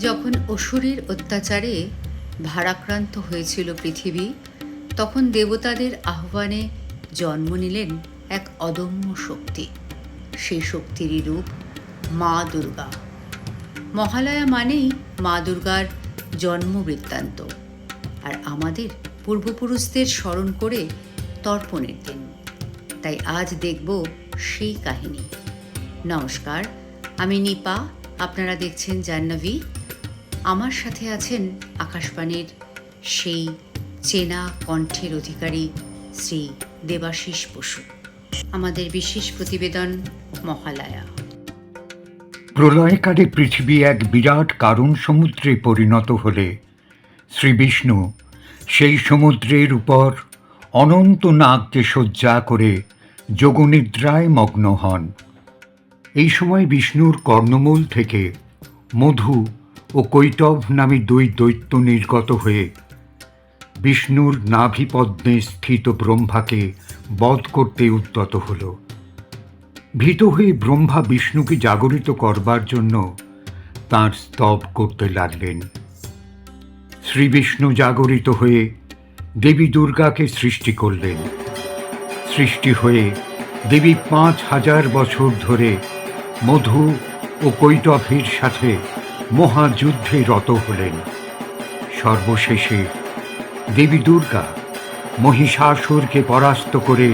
যখন অসুরের অত্যাচারে ভারাক্রান্ত হয়েছিল পৃথিবী, তখন দেবতাদের আহ্বানে জন্ম নিলেন এক অদম্য শক্তি। সেই শক্তিরই রূপ মা দুর্গা। মহালয়া মানেই মা দুর্গার জন্ম বৃত্তান্ত আর আমাদের পূর্বপুরুষদের স্মরণ করে তর্পণের দিন। তাই আজ দেখব সেই কাহিনী। নমস্কার, আমি নিপা। আপনারা দেখছেন জাহ্নবী। আমার সাথে আছেন আকাশবাণীর সেই চেনা কণ্ঠের অধিকারী শ্রী দেবাশিস বসু। আমাদের বিশেষ প্রতিবেদন মহালয়া। প্রলয়কালে পৃথিবী এক বিরাট কারণ সমুদ্রে পরিণত হলে, শ্রী বিষ্ণু সেই সমুদ্রের উপর অনন্ত নাগকে শয্যা করে যোগনিদ্রায় মগ্ন হন। এই সময় বিষ্ণুর কর্ণমূল থেকে মধু ও কৈটভ নামে দুই দৈত্য নির্গত হয়ে বিষ্ণুর নাভিপদ্মে স্থিত ব্রহ্মাকে বধ করতে উদ্যত হলো। ভীত হয়ে ব্রহ্মা বিষ্ণুকে জাগরিত করবার জন্য তাঁর স্তব করতে লাগলেন। শ্রী বিষ্ণু জাগরিত হয়ে দেবী দুর্গাকে সৃষ্টি করলেন। সৃষ্টি হয়ে দেবী পাঁচ হাজার বছর ধরে মধু ও কৈটভের সাথে মহাযুদ্ধে রত হলেন। সর্বশেষে দেবী দুর্গা মহিষাসুরকে পরাস্ত করে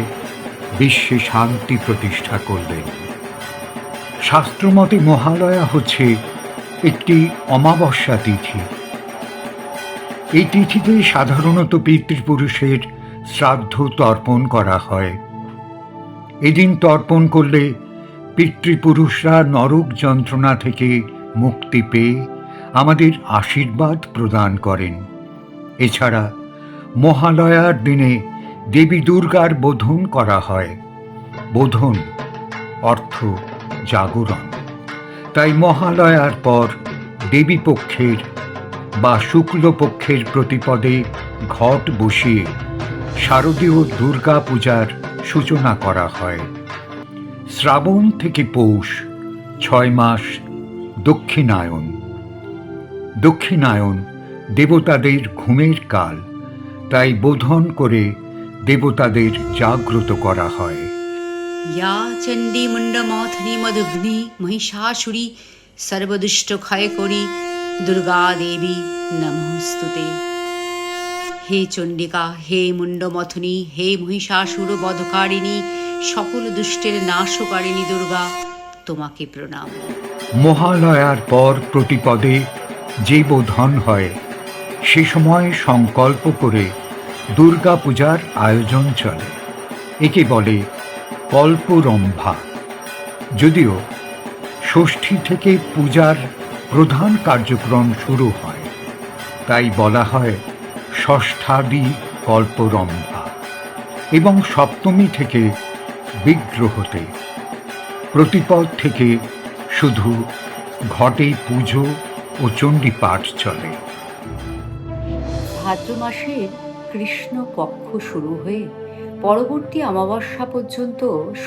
বিশ্বে শান্তি প্রতিষ্ঠা করলেন। শাস্ত্রমতে মহালয়া হচ্ছে একটি অমাবস্যা তিথি। এই তিথিতে সাধারণত পিতৃপুরুষের শ্রাদ্ধ তর্পণ করা হয়। এদিন তর্পণ করলে পিতৃপুরুষরা নরক যন্ত্রণা থেকে মুক্তি পেয়ে আমাদের আশীর্বাদ প্রদান করেন। এছাড়া মহালয়ার দিনে দেবী দুর্গার বোধন করা হয়। বোধন অর্থ জাগরণ। তাই মহালয়ার পর দেবী পক্ষের বা শুক্লপক্ষের প্রতিপদে ঘট বসিয়ে শারদীয় দুর্গা পূজার সূচনা করা হয়। শ্রাবণ থেকে পৌষ ছয় মাস দক্ষিণায়ন। দক্ষিণায়ন দেবতাদের ঘুমের কাল, তাই বোধন করে দেবতাদের জাগ্রত করা হয়। या চণ্ডী মুণ্ডমথনি মদগ্নি মহিষাসুরি সর্বদুষ্ট ক্ষয় করি দুর্গা দেবী নমস্তুতে। হে চণ্ডিকা, হে মুণ্ডমথনি, হে মহিষাসুর বধকারিণী, সকল দুষ্টের নাশকারিণী দুর্গা, তোমাকে প্রণাম। মহালয়ার পর প্রতিপদে যে বোধন হয়। সে সময় সংকল্প করে দুর্গা পূজার আয়োজন চলে। একে বলে কল্পরম্ভা। যদিও ষষ্ঠী থেকে পূজার প্রধান কার্যক্রম শুরু হয়, তাই বলা হয় ষষ্ঠাদি কল্পরম্ভা এবং সপ্তমী থেকে বিগ্রহতে। প্রতিপদ থেকে শুধু ঘটে পুজো ও চণ্ডী পাঠ চলে। ভাদ্র মাসের কৃষ্ণ পক্ষ শুরু হয়ে পরবর্তী অমাবস্যা পর্যন্ত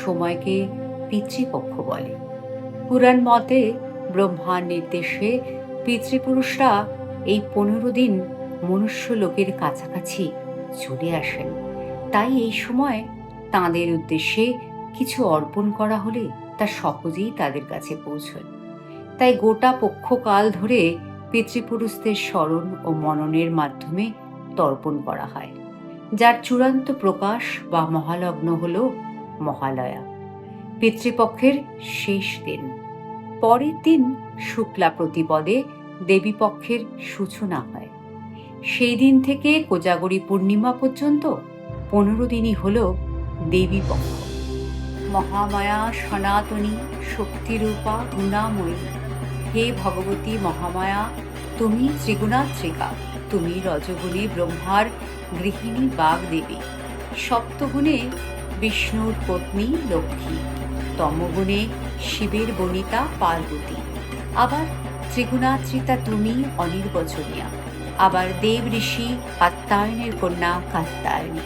সময়কে পিতৃপক্ষ বলে। পুরাণ মতে ব্রহ্মার নির্দেশে পিতৃপুরুষরা এই পনেরো দিন মনুষ্য লোকের কাছাকাছি চলে আসেন। তাই এই সময় তাঁদের উদ্দেশ্যে কিছু অর্পণ করা হলে তা সহজেই তাদের কাছে পৌঁছয়। তাই গোটা পক্ষকাল ধরে পিতৃপুরুষদের স্মরণ ও মননের মাধ্যমে তর্পণ করা হয়, যার চূড়ান্ত প্রকাশ বা মহালগ্ন হল মহালয়া। পিতৃপক্ষের শেষ দিন। পরের দিন শুক্লা প্রতিপদে দেবীপক্ষের সূচনা হয়। সেই দিন থেকে কোজাগরী পূর্ণিমা পর্যন্ত পনেরো দিনই হল দেবীপক্ষ। মহামায়া সনাতনী শক্তিরূপা গুণাময়ী। হে ভগবতী মহামায়া, তুমি ত্রিগুণাত্রিকা, তুমি রজগুণে ব্রহ্মার গৃহিণী বাগ দেবী সপ্তগুণে বিষ্ণুর পত্নী লক্ষ্মী, তমগুণে শিবের বনিতা পার্বতী। আবার ত্রিগুণাত্রিতা তুমি অনির্বচনীয়া। আবার দেব ঋষি কাত্তায়নের কন্যা কাত্তায়নী।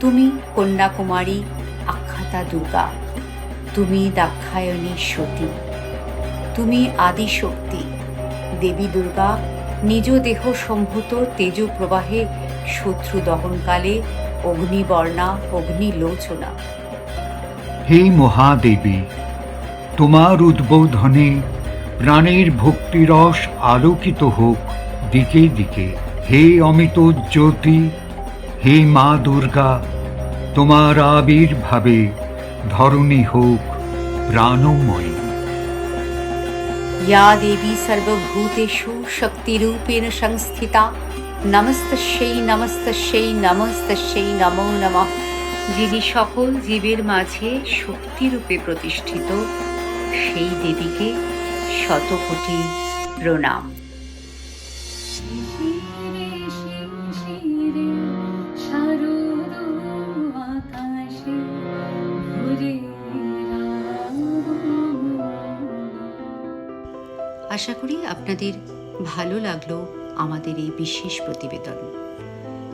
তুমি কন্যাকুমারী আখ্যাতা দুর্গা তুমি দাক্ষায়ণী সতী, তুমি আদিশক্তি, দেবী দুর্গা, নিজ দেহ সম্ভূত তেজ প্রবাহে শত্রু দহনকালে অগ্নিবর্ণা, অগ্নিলোচনা। হে মহাদেবী, তোমার উদ্বোধনে প্রাণের ভক্তিরস আলোকিত হোক দিকে দিকে। হে অমিত জ্যোতি, হে মা দুর্গা তোমার আবির্ভাবে ধরণী হোক প্রাণময়ী या देवी सर्वभूतेषु शक्तिरूपेण संस्थिता নমস্তস্যై নমস্তস্যৈ নমস্তস্যৈ নমো নমঃ যিনি সকল জীবের মাঝে শক্তিরূপে প্রতিষ্ঠিত সেই দেবীকে শতকোটি প্রণাম আশা করি আপনাদের ভালো লাগল আমাদের এই বিশেষ প্রতিবেদন।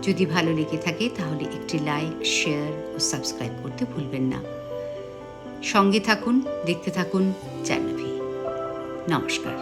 যদি ভালো লেগে থাকে তাহলে একটি লাইক, শেয়ার ও সাবস্ক্রাইব করতে ভুলবেন না। সঙ্গে থাকুন, দেখতে থাকুন জাহ্নবী নমস্কার।